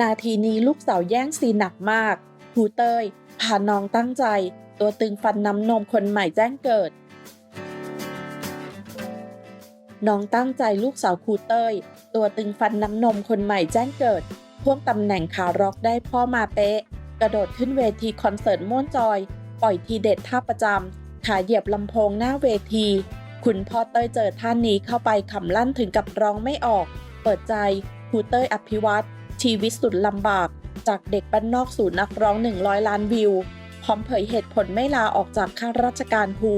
นาทีนี้ลูกสาวแย่งซีนหนักมากครูเต้ยพาน้องตั้งใจ ตัวตึงฟันน้ำนมคนใหม่แจ้งเกิด น้องตั้งใจลูกสาวครูเต้ย ตัวตึงฟันน้ำนมคนใหม่แจ้งเกิด พ่วกตำแหน่งขาร็อกได้พ่อมาเป๊ะ กระโดดขึ้นเวทีคอนเสิร์ตม่วนจอย ปล่อยทีเด็ดท่าประจำขาเหยียบลำโพงหน้าเวที คุณพ่อเต้ยเจอท่านนี้เข้าไปขำลั่นถึงกับร้องไม่ออก เปิดใจครูเต้ยอภิวัตรชีวิตสุดลำบาก จากเด็กบ้านนอกสู่นักร้อง 100 ล้านวิว พร้อมเผยเหตุผลไม่ลาออกจากข้าราชการครู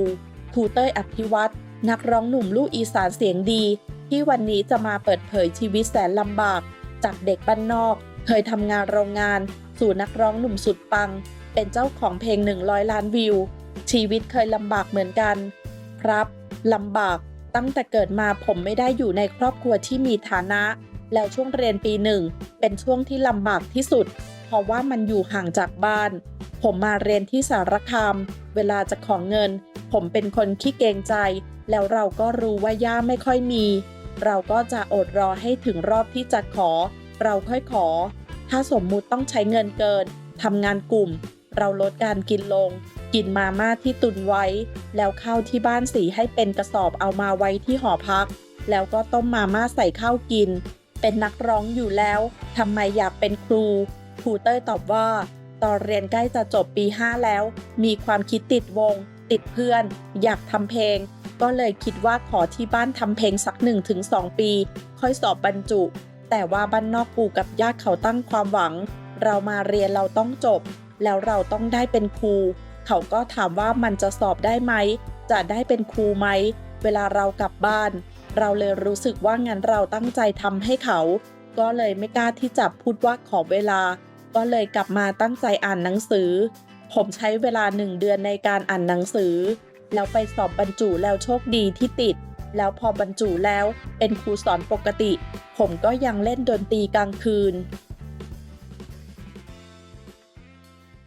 ครูเต้ยอภิวัตรนักร้องหนุ่มลูกอีสานเสียงดี ที่วันนี้จะมาเปิดเผยชีวิตแสนลำบาก จากเด็กบ้านนอก เคยทำงานโรงงาน สู่นักร้องหนุ่มสุดปัง เป็นเจ้าของเพลง 100 ล้านวิว ชีวิตเคยลำบากเหมือนกัน ครับ ลำบาก ตั้งแต่เกิดมาผมไม่ได้อยู่ในครอบครัวที่มีฐานะ แล้วช่วงเรียนปีหนึ่ง เป็นช่วงที่ลำบากที่สุด เพราะว่ามันอยู่ห่างจากบ้าน ผมมาเรียนที่สารคาม เวลาจะของเงิน ผมเป็นคนขี้เกงใจ แล้วเราก็รู้ว่าย่าไม่ค่อยมี เราก็จะอดรอให้ถึงรอบที่จะขอ เราค่อยขอ ถ้าสมมุติต้องใช้เงินเกินทำงานกลุ่ม เราลดการกินลง กินมาม่าที่ตุนไว้ แล้วข้าวที่บ้านสีให้เป็นกระสอบเอามาไว้ที่หอพัก แล้วก็ต้มมาม่าใส่ข้าวกิน เป็นนักร้องอยู่แล้วทำไมอยากเป็นครูครูเต้ยตอบว่า ตอนเรียนใกล้จะจบปี 5 แล้ว มีความคิดติดวง ติดเพื่อน อยากทำเพลง ก็เลยคิดว่าขอที่บ้านทำเพลงสัก 1-2 ปี ค่อยสอบบรรจุ แต่ว่าบ้านนอกปู่กับญาติเขาตั้งความหวัง เรามาเรียนเราต้องจบแล้วเราต้องได้เป็นครู เขาก็ถามว่ามันจะสอบได้ไหม จะได้เป็นครูไหม เวลาเรากลับบ้าน เราเลยรู้สึกว่างั้นเราตั้งใจทำให้เขา ก็เลยไม่กล้าที่จะพูดว่าขอเวลา ก็เลยกลับมาตั้งใจอ่านหนังสือ ผมใช้เวลาหนึ่งเดือนในการอ่านหนังสือ แล้วไปสอบบรรจุแล้วโชคดีที่ติด แล้วพอบรรจุแล้วเป็นครูสอนปกติ ผมก็ยังเล่นดนตรีกลางคืน